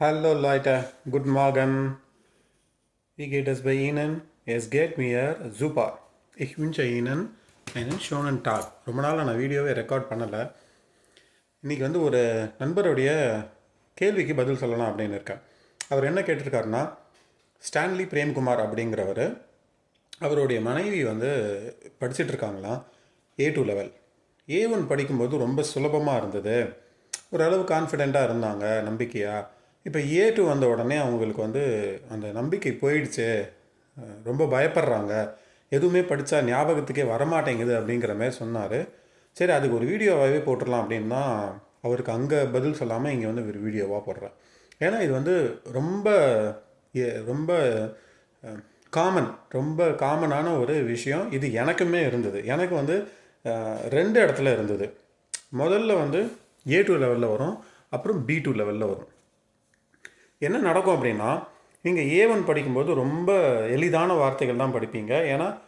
Hallo Leute, guten Morgen. Wie geht es bei Ihnen? Es geht mir super. Ich wünsche Ihnen einen schönen Tag. ரொம்ப நாளாக நான் வீடியோவே record பண்ணலை இன்றைக்கி வந்து ஒரு நண்பருடைய கேள்விக்கு பதில் சொல்லலாம் அப்படின்னு இருக்கேன் அவர் என்ன கேட்டிருக்காருன்னா ஸ்டான்லி பிரேம்குமார் அப்படிங்கிறவர் அவருடைய மனைவி வந்து படிச்சிட்டு இருக்காங்களாம் A two level A one படிக்கும்போது ரொம்ப சுலபமாக இருந்தது ஓரளவு கான்ஃபிடெண்ட்டாக இருந்தாங்க நம்பிக்கையாக இப்போ ஏ டூ வந்த உடனே அவங்களுக்கு வந்து அந்த நம்பிக்கை போயிடுச்சு. ரொம்ப பயப்படுறாங்க. எதுவுமே படித்தா ஞாபகத்துக்கே வரமாட்டேங்குது அப்படிங்கிற மாதிரி சொன்னார். சரி அதுக்கு ஒரு வீடியோவாகவே போட்டுடலாம் அப்படின்னா அவருக்கு அங்கே பதில் சொல்லாமல் இங்கே வந்து ஒரு வீடியோவாக போடுறேன். ஏன்னா இது வந்து ரொம்ப ரொம்ப காமன் ரொம்ப காமனான ஒரு விஷயம். இது எனக்குமே இருந்தது. எனக்கு வந்து ரெண்டு இடத்துல இருந்தது. முதல்ல வந்து ஏ டூ லெவலில் வரும். அப்புறம் பி டூ லெவலில் வரும். என்ன நடக்கும் அப்படின்னா நீங்கள் ஏ ஒன் படிக்கும்போது ரொம்ப எளிதான வார்த்தைகள் தான் படிப்பீங்க. ஏன்னா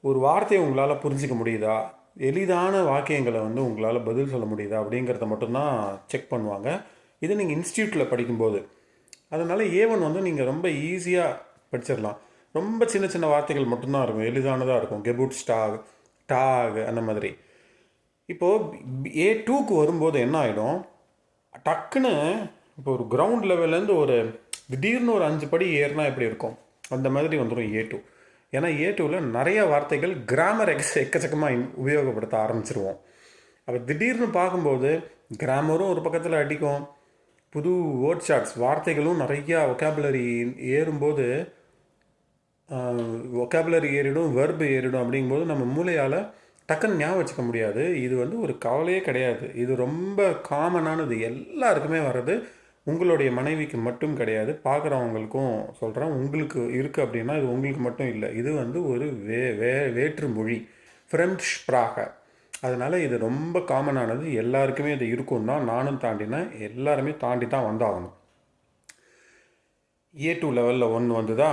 ஒரு வார்த்தையை உங்களால் புரிஞ்சிக்க முடியுதா? எளிதான வாக்கியங்களை வந்து உங்களால் பதில் சொல்ல முடியுதா? அப்படிங்கிறத மட்டும்தான் செக் பண்ணுவாங்க. இது நீங்கள் இன்ஸ்டியூட்டில் படிக்கும்போது. அதனால் ஏ ஒன் வந்து நீங்கள் ரொம்ப ஈஸியாக படிச்சிடலாம் ரொம்ப சின்ன சின்ன வார்த்தைகள் மட்டும்தான் இருக்கும். எளிதானதாக இருக்கும். கெபுட் ஸ்டாக் டாக் அந்த மாதிரி. இப்போது ஏ டூக்கு வரும்போது என்ன ஆகிடும் டக்குன்னு இப்போ ஒரு கிரவுண்ட் லெவல்லேருந்து ஒரு திடீர்னு ஒரு அஞ்சு படி ஏறினா எப்படி இருக்கும்? அந்த மாதிரி வந்துடும் ஏ டூ ஏன்னா ஏ டூவில் நிறைய வார்த்தைகள் கிராமர் எக்ஸ் எக்கச்சக்கமாக உபயோகப்படுத்த ஆரம்பிச்சிருவோம். அப்போ திடீர்னு பார்க்கும்போது கிராமரும் ஒரு பக்கத்தில் அடிக்கும். புது வேர்ட் ஷார்ட்ஸ் வார்த்தைகளும் நிறையா ஒக்காபுலரி ஏறும்போது ஒக்காபுலரி ஏறிடும் வெர்பு ஏறிடும் அப்படிங்கும்போது நம்ம மூளையால் டக்குன்னு ஞாபகம் வச்சுக்க முடியாது. இது வந்து ஒரு கவலையே கிடையாது. இது ரொம்ப காமனானது எல்லாருக்குமே வர்றது உங்களுடைய மனைவிக்கு மட்டும் கிடையாது பார்க்குறவங்களுக்கும் சொல்கிறேன் உங்களுக்கு இருக்குது அப்படின்னா இது உங்களுக்கு மட்டும் இல்லை. இது வந்து ஒரு வே வே வேற்று மொழி. ஃப்ரெஞ்ச் ப்ராக அதனால் இது ரொம்ப காமனானது எல்லாருக்குமே இது இருக்கும் தான் நானும் தாண்டினேன். எல்லாருமே தாண்டி தான் வந்தாகணும். ஏ டூ லெவலில் ஒன்று வந்துதா?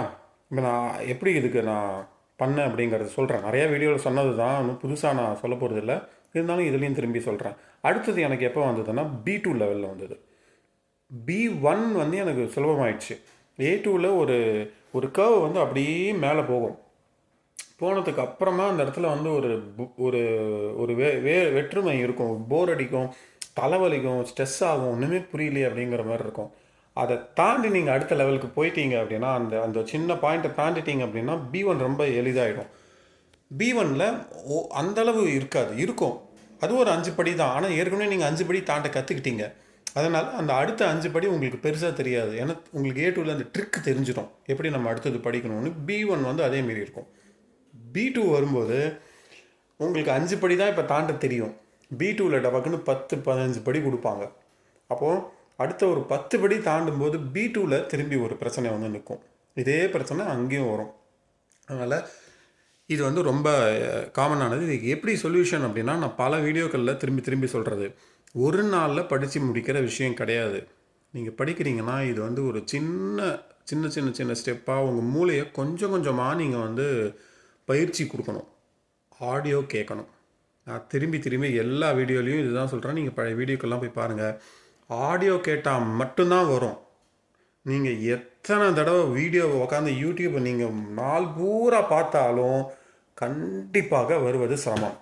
இப்போ நான் எப்படி இதுக்கு நான் பண்ணேன் அப்படிங்கிறத சொல்கிறேன் நிறையா வீடியோவில் சொன்னது தான் ஒன்றும் புதுசாக நான் சொல்ல போகிறது இல்லை இருந்தாலும் இதுலேயும் திரும்பி சொல்கிறேன் அடுத்தது எனக்கு எப்போ வந்ததுன்னா பி டூ லெவலில் வந்தது. பி ஒன் வந்து எனக்கு சுலபமாயிடுச்சு. ஏ டூவில் ஒரு ஒரு கர்வ் வந்து அப்படியே மேலே போகும். போனதுக்கு அப்புறமா அந்த இடத்துல வந்து ஒரு பு- ஒரு ஒரு வே வே வெற்றுமை இருக்கும். போர் அடிக்கும் தலைவலிக்கும் ஸ்ட்ரெஸ் ஆகும் ஒன்றுமே புரியலையே அப்படிங்கிற மாதிரி இருக்கும். அதை தாண்டி நீங்கள் அடுத்த லெவலுக்கு போயிட்டீங்க அப்படின்னா அந்த அந்த சின்ன பாயிண்ட்டை தாண்டிட்டீங்க அப்படின்னா பி ஒன் ரொம்ப எளிதாயிடும். பி ஒனில் ஓ அந்தளவு இருக்காது. இருக்கும். அது ஒரு அஞ்சு படி தான். ஆனால் ஏற்கனவே நீங்கள் அஞ்சு படி தாண்ட கற்றுக்கிட்டீங்க அதனால் அந்த அடுத்த அஞ்சு படி உங்களுக்கு பெருசாக தெரியாது. ஏன்னா உங்களுக்கு ஏ டூவில் அந்த ட்ரிக் தெரிஞ்சிடும் எப்படி நம்ம அடுத்தது படிக்கணும்னு பி ஒன் வந்து அதேமாரி இருக்கும். பி டூ வரும்போது உங்களுக்கு அஞ்சு படி தான் இப்போ தாண்ட தெரியும். பி டூவில் டபக்குன்னு பத்து பதினஞ்சு படி கொடுப்பாங்க. அப்போது அடுத்த ஒரு பத்து படி தாண்டும் போது பி டூவில் திரும்பி ஒரு பிரச்சனை வந்து நிற்கும். இதே பிரச்சனை அங்கேயும் வரும். அதனால் இது வந்து ரொம்ப காமனானது இதுக்கு எப்படி சொல்யூஷன் அப்படின்னா நான் பல வீடியோக்களில் திரும்பி திரும்பி சொல்கிறது ஒரு நாளில் படித்து முடிக்கிற விஷயம் கிடையாது. நீங்கள் படிக்கிறீங்கன்னா இது வந்து ஒரு சின்ன சின்ன சின்ன சின்ன ஸ்டெப்பாக உங்கள் மூளையை கொஞ்சம் கொஞ்சமாக நீங்கள் வந்து பயிற்சி கொடுக்கணும். ஆடியோ கேட்கணும். நான் திரும்பி திரும்பி எல்லா வீடியோலையும் இதுதான் சொல்கிறேன் நீங்கள் பழைய வீடியோக்கெல்லாம் போய் பாருங்கள் ஆடியோ கேட்டால் மட்டும்தான் வரும். நீங்கள் எத்தனை தடவை வீடியோவை உட்காந்து யூடியூப்பை நீங்கள் நாள் பூரா பார்த்தாலும் கண்டிப்பாக வருவது சிரமம்.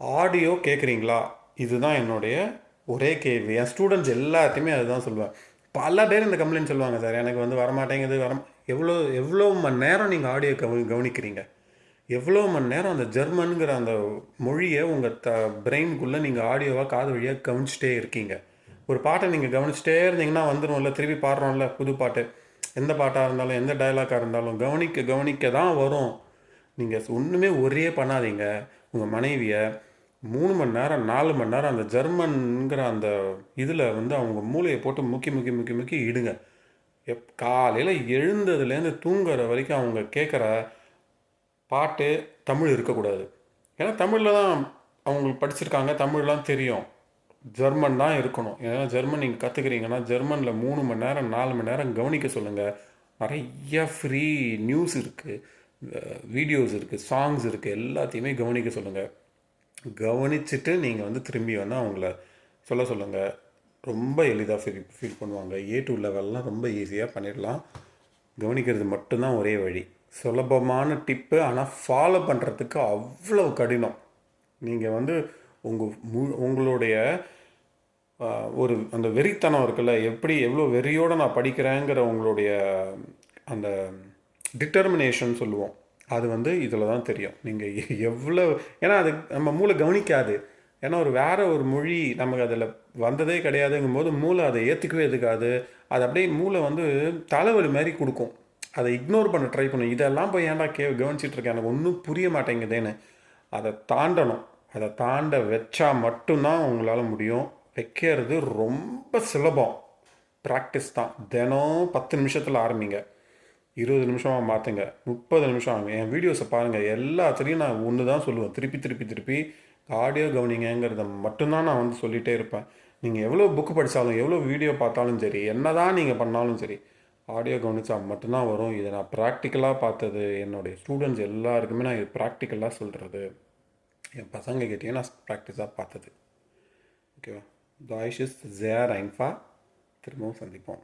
ஆடியோ கேட்குறீங்களா? இதுதான் என்னுடைய ஒரே கேள்வி. என் ஸ்டூடெண்ட்ஸ் எல்லாத்தையுமே அதுதான் சொல்லுவேன் பல பேர் இந்த கம்ப்ளைண்ட் சொல்லுவாங்க சார் எனக்கு வந்து வரமாட்டேங்குது வர எவ்வளோ எவ்வளோ மணி நேரம் நீங்கள் ஆடியோ கவனி கவனிக்கிறீங்க? எவ்வளோ மணி நேரம் அந்த ஜெர்மனுங்கிற அந்த மொழியை உங்கள் த பிரெயின்குள்ளே நீங்கள் ஆடியோவாக காது வழியாக கவனிச்சிட்டே இருக்கீங்க. ஒரு பாட்டை நீங்கள் கவனிச்சிட்டே இருந்தீங்கன்னா வந்துடும்ல திருப்பி பாடுறோம்ல புது பாட்டு. எந்த பாட்டாக இருந்தாலும் எந்த டைலாக்காக இருந்தாலும் கவனிக்க கவனிக்க தான் வரும். நீங்கள் ஒன்றுமே ஒரே பண்ணாதீங்க. உங்கள் மனைவியை மூணு மணி நேரம் நாலு மணி நேரம் அந்த ஜெர்மன்ங்கிற அந்த இதில் வந்து அவங்க மூளையை போட்டு முக்கி முக்கி முக்கி முக்கி இடுங்க. எப் காலையில் எழுந்ததுலேருந்து தூங்குற வரைக்கும் அவங்க கேட்குற பாட்டு தமிழ் இருக்கக்கூடாது. ஏன்னா தமிழில் தான் அவங்களுக்கு படிச்சிருக்காங்க தமிழ்லாம் தெரியும். ஜெர்மன் தான் இருக்கணும். ஏன்னா ஜெர்மன் நீங்கள் கற்றுக்குறீங்கன்னா ஜெர்மனில் மூணு மணி நேரம் நாலு மணி நேரம் கவனிக்க சொல்லுங்கள் நிறைய ஃப்ரீ நியூஸ் இருக்குது வீடியோஸ் இருக்குது சாங்ஸ் இருக்குது எல்லாத்தையுமே கவனிக்க சொல்லுங்கள் கவனிச்சுட்டு நீங்கள் வந்து திரும்பி வந்து அவங்கள சொல்ல சொல்லுங்கள் ரொம்ப எளிதாக ஃபீல் ஃபீல் பண்ணுவாங்க. ஏ டூ லெவல்லாம் ரொம்ப ஈஸியாக பண்ணிடலாம். கவனிக்கிறது மட்டும்தான் ஒரே வழி. சுலபமான டிப்பு ஆனால் ஃபாலோ பண்ணுறதுக்கு அவ்வளோ கடினம். நீங்கள் வந்து உங்கள் மு உங்களுடைய ஒரு அந்த வெறித்தனம் இருக்குல்ல எப்படி எவ்வளோ வெறியோடு நான் படிக்கிறேங்கிற உங்களுடைய அந்த டிட்டர்மினேஷன் சொல்லுவோம். அது வந்து இதில் தான் தெரியும். நீங்கள் எவ்வளோ ஏன்னா அது நம்ம மூளை கவனிக்காது. ஏன்னா ஒரு வேறு ஒரு மொழி நமக்கு அதில் வந்ததே கிடையாதுங்கும் போது மூளை அதை ஏற்றுக்கவே எதுக்காது அது அப்படியே மூளை வந்து தலைவலி மாதிரி கொடுக்கும். அதை இக்னோர் பண்ண ட்ரை பண்ணும். இதெல்லாம் போய் ஏன்டா கே கவனிச்சிட்ருக்கேன் எனக்கு ஒன்றும் புரிய மாட்டேங்குதேன்னு. அதை தாண்டணும். அதை தாண்ட வச்சா மட்டும்தான் உங்களால் முடியும். வைக்கிறது ரொம்ப சுலபம். ப்ராக்டிஸ் தான். தினம் பத்து நிமிஷத்தில் ஆரம்பிங்க. இருபது நிமிஷமாக மாற்றுங்க முப்பது நிமிஷம் ஆகும். என் வீடியோஸை பாருங்கள் எல்லாத்துலேயும் நான் ஒன்று தான் சொல்லுவேன். திருப்பி திருப்பி திருப்பி ஆடியோ கவனிங்கிறத மட்டும்தான் நான் வந்து சொல்லிகிட்டே இருப்பேன். நீங்கள் எவ்வளோ புக்கு படித்தாலும் எவ்வளோ வீடியோ பார்த்தாலும் சரி என்ன தான் நீங்கள் பண்ணாலும் சரி ஆடியோ கவனித்தா மட்டும்தான் வரும். இதை நான் ப்ராக்டிக்கலாக பார்த்தது. என்னுடைய ஸ்டூடெண்ட்ஸ் எல்லாருக்குமே நான் இது ப்ராக்டிக்கலாக சொல்கிறது என் பசங்க கிட்டேயும் நான் ப்ராக்டிஸாக பார்த்தது. ஓகேவா தாய்ஷிஸ் இஸ் ஜேர் ஐன்ஃபா திரும்பவும் சந்திப்போம்.